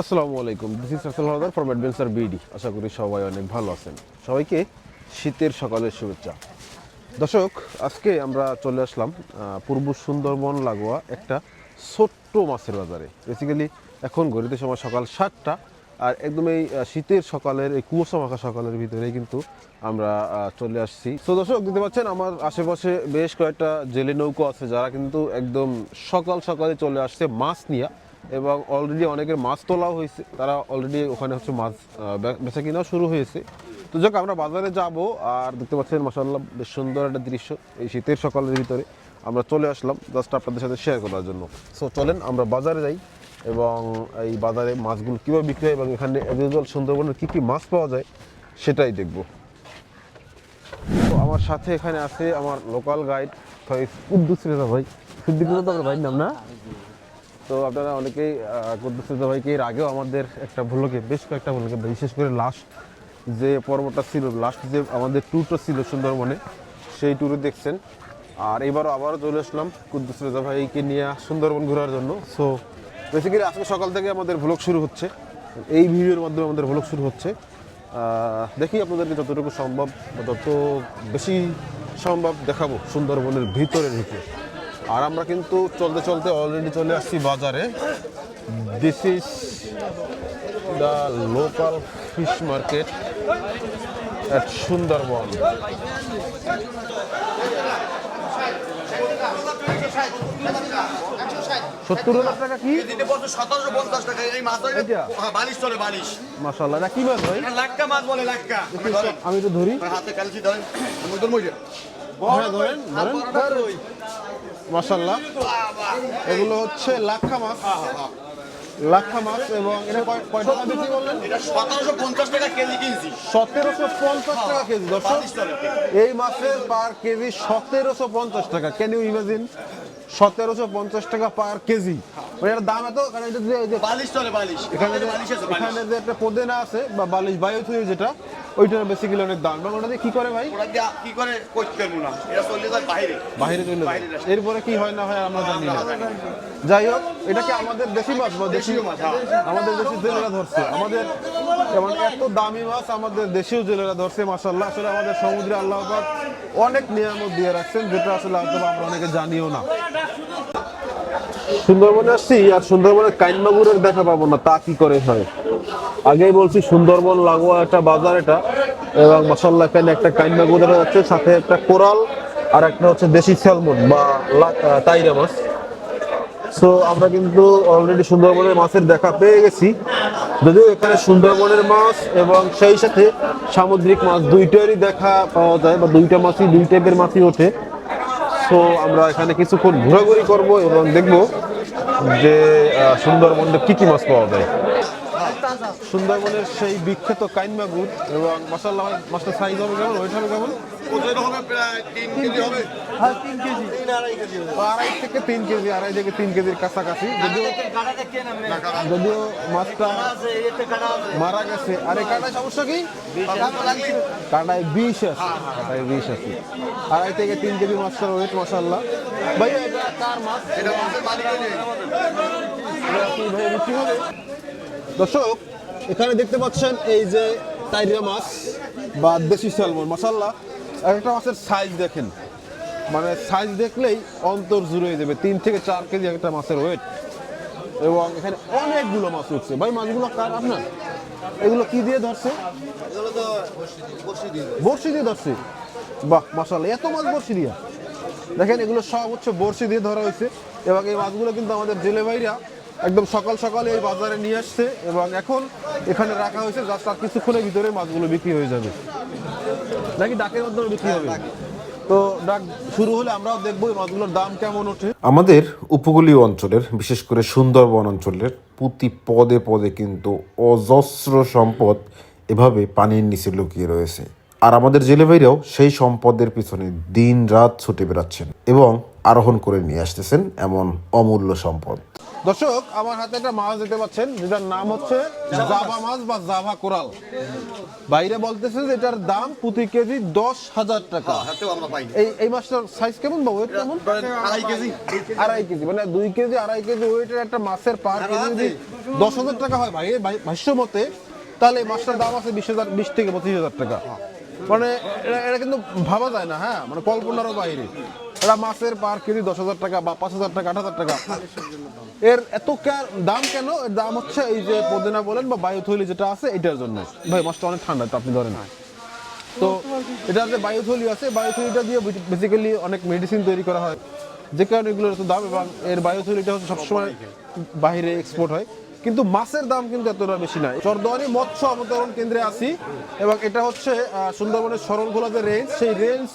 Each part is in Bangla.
আসসালামু আলাইকুম। This is Rasel Howlader from adventure BD আশা করি সবাই অনেক ভালো আছেন। সবাইকে শীতের সকালের শুভেচ্ছা। দর্শক, আজকে আমরা চলে আসলাম পূর্ব সুন্দরবন লাগোয়া একটা ছোট্ট মাছের বাজারে। বেসিক্যালি এখন ঘড়িতে সময় সকাল সাতটা, আর একদম এই শীতের সকালের, এই কুয়াশা মাখা সকালের ভিতরে কিন্তু আমরা চলে আসছি। তো দর্শক, দেখতে পাচ্ছেন, আমার আশেপাশে বেশ কয়েকটা জেলে নৌকো আছে, যারা কিন্তু একদম সকাল সকালে চলে আসছে মাছ নিয়ে। এবং অলরেডি অনেকের মাছ তোলাও হয়েছে। তারা অলরেডি ওখানে হচ্ছে মাছ বেচা কিনাও শুরু হয়েছে। তো যাক, আমরা বাজারে যাব আর দেখতে পাচ্ছেন মাসাল্লাহ বেশ সুন্দর একটা দৃশ্য এই শীতের সকালের ভিতরে। আমরা চলে আসলাম জাস্ট আপনাদের সাথে শেয়ার করার জন্য। সো চলেন, আমরা বাজারে যাই এবং এই বাজারে মাছগুলো কীভাবে বিক্রি হয় এবং এখানে অ্যাভেলেবল সুন্দরবনের কী কী মাছ পাওয়া যায় সেটাই দেখব। আমার সাথে এখানে আছে আমার লোকাল গাইড কুদ্দুস রেজা ভাই। সিদ্দিক রেজা তো আপনার ভাইয়ের নাম না? তো আপনারা অনেকেই কুদ্দুস ভাইকে এর আগেও আমাদের একটা ভুলকে, বেশ কয়েকটা ভুলকে বিশেষ করে লাস্ট যে পর্বটা ছিল, লাস্ট যে আমাদের ট্যুরটা ছিল সুন্দরবনে, সেই ট্যুরে দেখছেন। আর এবারও আবারও চলে আসলাম কুদ্দুস রেজা ভাইকে নিয়ে সুন্দরবন ঘোরার জন্য। সো বেসিক্যালি আজকে সকাল থেকে আমাদের ভ্লগ শুরু হচ্ছে। এই ভিডিওর মাধ্যমে আমাদের ভ্লগ শুরু হচ্ছে। দেখি আপনাদেরকে যতটুকু সম্ভব যত বেশি সম্ভব দেখাবো সুন্দরবনের ভিতরে ঢুকে আর আমরা কিন্তু চলতে চলতে অলরেডি চলে আসছি বাজারে। This is the local fish market at Sundarban সত্তর হাজার টাকা কি? দিতে পঞ্চাশ টাকা এই মাছ ধরে এইটা? বালিশ চলে বালিশ মাসাল্লাহ কি মাছ ভাই লাক্কা মাছ বলে লাক্কা আমি তো ধরি হাতে কালচি হ্যাঁ ধরেন ধরেন মাসাল্লাহ এগুলো হচ্ছে লাক্ষা মাছ। লাক্ষা মাছ এবং এটা কয়- কয় টাকা বিক্রি করলেন? সতেরোশো পঞ্চাশ টাকা কেজি কিনছি। সতেরোশো পঞ্চাশ টাকা কেজি দর্শক। এই মাছের পার কেজি সতেরোশো পঞ্চাশ টাকা। ক্যান ইউ ইমাজিন সতেরোশো পঞ্চাশ টাকা পার কেজি। মানে দাম এত কারণ এটা যে- যে বালিশ চলে বালিশ। এখানে যে এখানে যে একটা পদেনা আছে বা বালিশ বায়ুথুই যেটা ওইটার বেসিক্যালি অনেক দাম। এবং ওটা দিয়ে কি করে ভাই? দিয়ে কি করে করতে পারব না? এটা চলে যায় বাইরে। বাইরে চলে যায়। এরপরে কি হয় না হয় আমরা জানি না। যাই হোক এটা কি আমাদের দেশি মাছ বা দেশি মাছ, হ্যাঁ। আমাদের দেশি জেলেরা ধরছে। আমাদের যেমন এত দামি মাছ আমাদের দেশীয় জেলেরা ধরছে মাসাল্লাহ আসলে আমাদের সমুদ্রে আল্লাহ পাক অনেক নিয়ামত দিয়ে রাখছেন যেটা আসলে হয়তো আমরা অনেকে জানিও না। সুন্দরবনে আসছি আর সুন্দরবনের কাইনমাগুরের দেখা পাবো না, তা কি করে হয়? আগেই বলছি, সুন্দরবন লাগোয়া একটা বাজার এটা, এবং মশাল্লা এখানে একটা কাইনমাগুর দেখা যাচ্ছে সাথে একটা কোরাল, আর একটা হচ্ছে দেশি স্যালমন বা তাইরা মাছ। সো আমরা কিন্তু অলরেডি সুন্দরবনের মাছের দেখা পেয়ে গেছি। যদিও এখানে সুন্দরবনের মাছ এবং সেই সাথে সামুদ্রিক মাছ দুইটারই দেখা পাওয়া যায়, বা দুইটা মাছই দুই টাইপের মাছই ওঠে। সো আমরা এখানে কিছুক্ষণ ঘোরাঘুরি করব এবং দেখব যে সুন্দরবনে কি কি মাছ পাওয়া যায়। সুন্দরবনের সেই বিখ্যাত কাইন মাগুর এবং মশাল্লা মাছটা সাইজ হবে কেমন? ওয়েট হবে কেমন? ওজন হবে প্রায় তিন কেজি হবে। হ্যাঁ তিন কেজি। আড়াই থেকে তিন কেজি আড়াই থেকে তিন কেজির কাছাকাছি। যদিও যদিও মাছটা মারা গেছে। আর এই কাটায় সমস্যা কি? কাটায় বিষ আছে। কাটায় বিষ আছে। আড়াই থেকে তিন কেজি মাছটার ওয়েট মশাল্লাহ কার মাছ? এটা হবে? দর্শক এখানে দেখতে পাচ্ছেন এই যে টাইরিয়া মাছ বা দেশি স্যালমন মশাল্লা এক একটা মাছের সাইজ দেখেন। মানে সাইজ দেখলেই অন্তর জুড়ে হয়ে যাবে। তিন থেকে চার কেজি একটা মাছের ওয়েট এবং এখানে অনেকগুলো মাছ উঠছে। ভাই মাছগুলো কার আপনার? এগুলো কি দিয়ে ধরছে? বড়শি দিয়ে ধরছে। বাহ মাসাল্লাহ এত মাছ বড়শি দিয়া? দেখেন এগুলো সব হচ্ছে বড়শি দিয়ে ধরা হয়েছে। এবং এই মাছগুলো কিন্তু আমাদের জেলে ভাইরা একদম সকাল সকাল এই বাজারে নিয়ে আসছে এবং এখন এখানে রাখা হয়েছে জাস্ট আর কিছুক্ষণের ভিতরে মাছগুলো বিক্রি হয়ে যাবে। নাকি ডাকের মাধ্যমে বিক্রি হবে? তো ডাক শুরু হলে আমরাও দেখব এই মাছগুলোর দাম কেমন ওঠে। আমাদের উপকূলীয় অঞ্চলের বিশেষ করে সুন্দরবন অঞ্চলের প্রতি পদে পদে কিন্তু অজস্র সম্পদ এভাবে পানির নিচে লুকিয়ে রয়েছে। আর আমাদের জেলে ভাইরাও সেই সম্পদের পিছনে দিন রাত ছুটে বেড়াচ্ছেন এবং আরোহণ করে নিয়ে আসতেছেন এমন অমূল্য সম্পদ। দর্শক আমার হাতে একটা মাছ দেখতে পাচ্ছেন যেটার নাম হচ্ছে জাভা মাছ বা জাভা কোরাল। বাইরে বলতেছে যে এটার দাম প্রতি কেজি দশ হাজার টাকা। এই এই মাছটার সাইজ কেমন বা ওয়েট কেমন? আড়াই কেজি। আড়াই কেজি মানে দুই কেজি আড়াই কেজি ওয়েটের একটা মাছের পার কেজি যদি দশ হাজার টাকা হয় ভাই ভাষ্য মতে তাহলে এই মাছটার দাম আছে বিশ হাজার বিশ থেকে পঁচিশ হাজার টাকা। মানে এটা কিন্তু ভাবা যায় না হ্যাঁ? মানে কল্পনারও বাইরে। এটা মাছের পার কেজি দশ হাজার টাকা বা পাঁচ হাজার টাকা, আট হাজার টাকা। এর এত দাম কেন? এর দাম হচ্ছে এই যে পদিনা বলেন বা বায়ুথলি যেটা আছে, এটার জন্য। ভাই, মাছটা অনেক ঠান্ডা, তো আপনি ধরেন। তো এটা যে বায়ুথলি আছে, বায়ুথলিটা দিয়ে বেসিক্যালি অনেক মেডিসিন তৈরি করা হয়। যে কারণে এগুলোর দাম এবং এর বায়ুথলিটা হচ্ছে সবসময় বাইরে এক্সপোর্ট হয়। কিন্তু মাছের দাম কিন্তু এতটা বেশি নয় চরদোয়ানি মৎস্য অবতরণ কেন্দ্রে আছি এবং এটা হচ্ছে সুন্দরবনের সরলখোলা যে রেঞ্জ সেই রেঞ্জ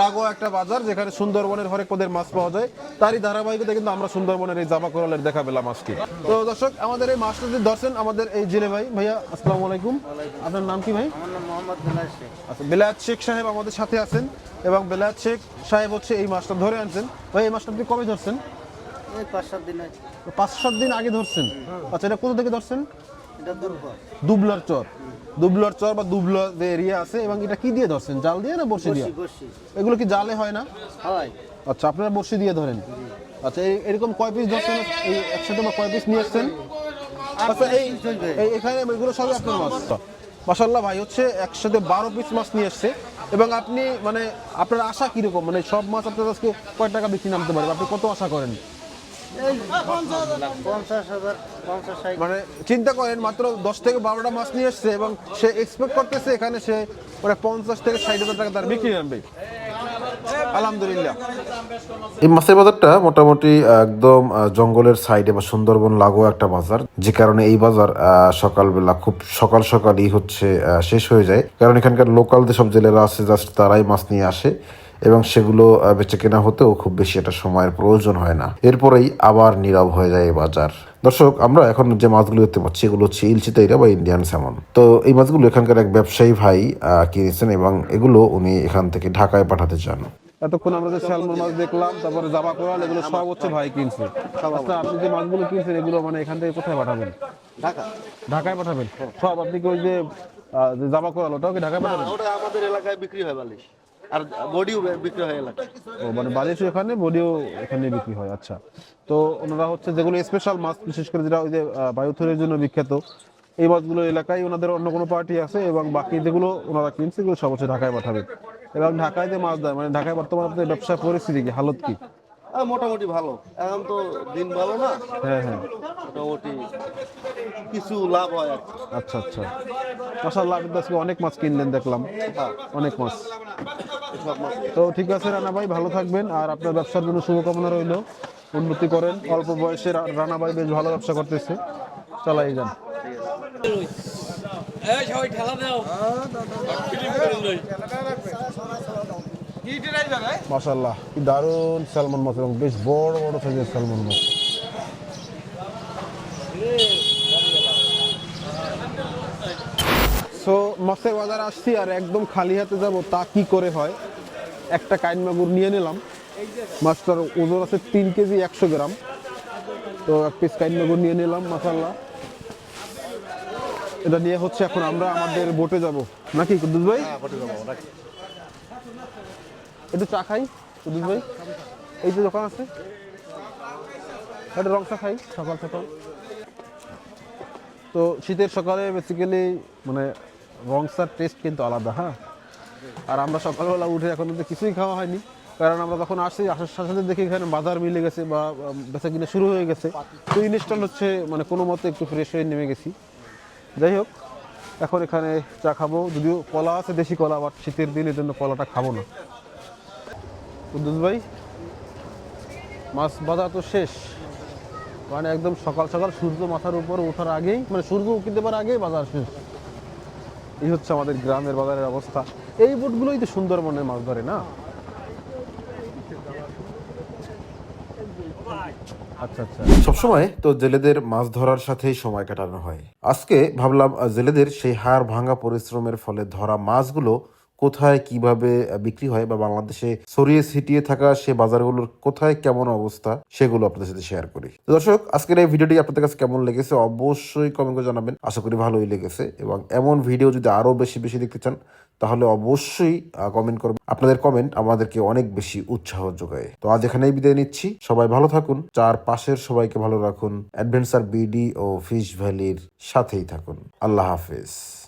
লাগোয়া একটা বাজার যেখানে সুন্দরবনের হরেক পদের মাছ পাওয়া যায়। তারই ধারাবাহিকতা কিন্তু আমরা সুন্দরবনের এই জামা কোরালের দেখা পেলাম আজকে। তো দর্শক আমাদের এই মাছটা যে ধরছেন আমাদের এই জেলে ভাই ভাইয়া আসসালামু আলাইকুম। আপনার নাম কি ভাই? আচ্ছা বেলায়েত শেখ সাহেব আমাদের সাথে আছেন এবং বেলায়েত শেখ সাহেব হচ্ছে এই মাছটা ধরে আনছেন। ভাই এই মাছটা আপনি কবে ধরছেন? পাঁচ সাত দিন হয় আগে ধরছেন? আচ্ছা এটা কোথা থেকে ধরছেন? দুবলার চর। দুবলার চর বা দুবলা যে এরিয়া আছে এবং এটা কি দিয়ে ধরছেন? জাল দিয়ে না বড়শি দিয়ে? এগুলো কি জালে হয় না? আচ্ছা আপনারা বড়শি দিয়ে ধরেন। আচ্ছা এই এরকম কয় পিস ধরছেন? এই একসাথে বা কয় পিস নিয়ে আসছেন? আচ্ছা এই এই- এখানে এগুলো সবই আপনার মাছ। মাসাল্লাহ ভাই হচ্ছে একসাথে বারো পিস মাছ নিয়ে এসছে এবং আপনি মানে আপনার আশা কীরকম? মানে সব মাছ আপনার আজকে কয় টাকা বেশি নামতে পারবে আপনি কত আশা করেন? মানে চিন্তা করেন, মাত্র দশ থেকে বারোটা মাছ নিয়ে এসছে এবং সে এক্সপেক্ট করতেছে এখানে সে মানে পঞ্চাশ থেকে ষাট হাজার টাকা তার বিক্রি আলহামদুলিল্লাহ। এই মাছের বাজারটা মোটামুটি একদম জঙ্গলের সাইডে বা সুন্দরবন লাগোয়া একটা বাজার, যে কারণে এই বাজার সকালবেলা খুব সকাল সকালই হচ্ছে শেষ হয়ে যায়। কারণ এখানকার লোকাল যেসব জেলেরা আছে জাস্ট তারাই মাছ নিয়ে আসে। এবং সেগুলো বেচে কেনা হতেও খুব বেশি একটা সময়ের প্রয়োজন হয় না। এরপরেই আবার নীরব হয়ে যায় এই বাজার। দর্শক আমরা এখন যে মাছগুলো দেখতে পাচ্ছি এগুলো হচ্ছে ইলচিতাইরা বা ইন্ডিয়ান স্যামন তো এই মাছগুলো এখানকার এক ব্যবসায়ী ভাই কিনেছেন এবং এগুলো উনি এখান থেকে ঢাকায় পাঠাতে চান। এতক্ষণ আমরা যে স্যালমন মাছ দেখলাম তারপরে জাবা কোরাল এগুলো সব হচ্ছে ভাই কিনছে। আচ্ছা আপনি যে মাছগুলো কিনছেন এগুলো মানে এখান থেকে কোথায় পাঠাবেন? ঢাকা। ঢাকায় পাঠাবেন? সব আপনি কি ওই যে জাবা কোরাল ওটাও কি ঢাকায় পাঠাবেন? ওটা আমাদের এলাকায় বিক্রি হয় বালিশ। আর বডিও বিক্রি হয় এলাকায়। ও মানে বালিশ এখানে, বডিও এখানে বিক্রি হয় আচ্ছা। তো ওনারা হচ্ছে যেগুলো স্পেশাল মাছ, বিশেষ করে যেটা ওই যে বায়ুথলের জন্য বিখ্যাত, এই মাছগুলো এলাকায় ওনাদের অন্য কোনো পার্টি আছে এবং বাকি যেগুলো ওনারা কিনছে, এগুলো সব হচ্ছে ঢাকায় পাঠাবে। এবং ঢাকায় যে মাছ দেয় মানে ঢাকায় বর্তমানে ব্যবসা পরিস্থিতি কি, হালত কি? মোটামুটি ভালো। এখন তো দিন ভালো না। হ্যাঁ হ্যাঁ। মোটামুটি কিছু লাভ হয়। আচ্ছা আচ্ছা। মাসাল্লাহ আপনি আজকে অনেক মাছ কিনলেন দেখলাম। অনেক মাছ। তো ঠিক আছে রানা ভাই ভালো থাকবেন। আর আপনার ব্যবসার জন্য শুভকামনা রইল। উন্নতি করেন। অল্প বয়সে রানা ভাই বেশ ভালো ব্যবসা করতেছে। চালাই যান। এই সবাই ঠেলা দাও। লই। মাসাল্লাহ কি দারুণ স্যালমন মাছ এবং বেশ বড় বড় সাইজের স্যালমন মাছ। সো মাছের বাজার আসছি আর একদম খালি হাতে যাব তা কি করে হয়? একটা কাইন মাগুর নিয়ে নিলাম। মাছটার ওজন আছে তিন কেজি একশো গ্রাম। তো এক পিস কাইন মাগুর নিয়ে নিলাম মাসাল্লাহ এটা নিয়ে হচ্ছে এখন আমরা আমাদের বোটে যাব। নাকি কুদ্দুস ভাই? একটু চা খাই কুদ্দুস ভাই। এই যে দোকান আছে একটা রং চা খাই, সকাল সকাল। তো শীতের সকালে বেসিক্যালি মানে রং চার টেস্ট কিন্তু আলাদা হ্যাঁ? আর আমরা সকালবেলা উঠে এখন কিছুই খাওয়া হয়নি, কারণ আমরা যখন আসছি, আসার সাথে সাথে দেখি এখানে বাজার মিলে গেছে বা বেচা কিনা শুরু হয়ে গেছে। তো ইনস্টল হচ্ছে মানে কোনো মতে একটু ফ্রেশ হয়ে নেমে গেছি। যাই হোক, এখন এখানে চা খাব, যদিও কলা আছে, দেশি কলা বাট শীতের দিন দিনের জন্য কলাটা খাব না। কুদ্দুস ভাই, মাছ বাজা তো শেষ। মানে একদম সকাল সকাল সূর্য মাথার উপর ওঠার আগেই মানে সূর্য উঠতে পারার আগেই বাজার শেষ। এই হচ্ছে আমাদের গ্রামের বাজারের অবস্থা। এই বোটগুলোই তো সুন্দরবনের মাছ ধরে না? আচ্ছা আচ্ছা। সবসময় তো জেলেদের মাছ ধরার সাথেই সময় কাটানো হয়। আজকে ভাবলাম জেলেদের সেই হাড় ভাঙা পরিশ্রমের ফলে ধরা মাছগুলো কোথায় কীভাবে বিক্রি হয় বা বাংলাদেশে ছড়িয়ে ছিটিয়ে থাকা সে বাজারগুলোর কোথায় কেমন অবস্থা, সেগুলো আপনাদের সাথে শেয়ার করি। দর্শক, আজকের এই ভিডিওটি আপনাদের কাছে কেমন লেগেছে অবশ্যই কমেন্ট করে জানাবেন। আশা করি ভালোই লেগেছে এবং এমন ভিডিও যদি আরও বেশি বেশি দেখতে চান, তাহলে অবশ্যই কমেন্ট করবেন। আপনাদের কমেন্ট আমাদেরকে অনেক বেশি উৎসাহ যোগায়। তো আজ এখানেই বিদায় নিচ্ছি। সবাই ভালো থাকুন চার পাশের সবাইকে ভালো রাখুন অ্যাডভেঞ্চার বিডি ও ফিশ ভ্যালির সাথেই থাকুন। আল্লাহ হাফেজ।